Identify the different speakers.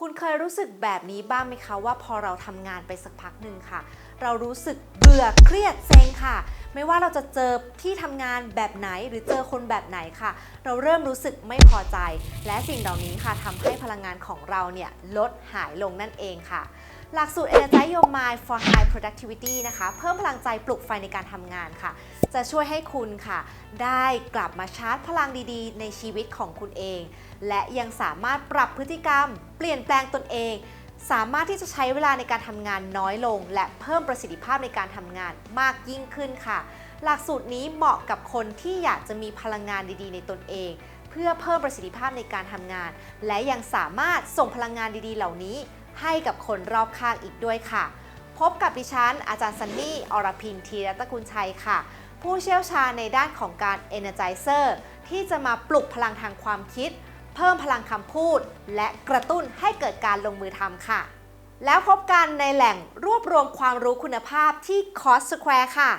Speaker 1: คุณเคยรู้สึกแบบนี้บ้างไหมคะว่าพอเราทำงานไปสักพักหนึ่งค่ะ เรารู้สึกเบื่อเครียดเซ็งค่ะ ไม่ว่าเราจะเจอที่ทำงานแบบไหนหรือเจอคนแบบไหนค่ะ เราเริ่มรู้สึกไม่พอใจ และสิ่งเหล่านี้ค่ะทำให้พลังงานของเราเนี่ยลดหายลงนั่นเองค่ะ หลักสูตร Energize Your Mind for High Productivity นะคะ เพิ่มพลังใจปลุกไฟในการทำงานค่ะ จะช่วยให้คุณค่ะ ได้กลับมาชาร์จพลังดีๆ ในชีวิตของคุณเอง และยังสามารถปรับพฤติกรรม เปลี่ยนแปลงตนเอง สามารถที่จะใช้เวลาในการทำงานน้อยลง และเพิ่มประสิทธิภาพในการทำงานมากยิ่งขึ้นค่ะ หลักสูตรนี้เหมาะกับคนที่อยากจะมีพลังงานดีๆ ในตนเองเพื่อเพิ่มประสิทธิภาพในการทำงาน และยังสามารถส่งพลังงานดีๆ เหล่านี้ ให้กับคนรอบข้างอีกด้วยค่ะ พบกับดิฉัน อาจารย์ซันนี่ อรพินทีรัตกุลชัยค่ะ ผู้เชี่ยวชาญในด้านของการ Energizer ที่จะมาปลุกพลังทางความคิด เพิ่มพลังคำพูด และกระตุ้นให้เกิดการลงมือทำค่ะ แล้วพบกันในแหล่งรวบรวมความรู้คุณภาพที่ Cost Square ค่ะ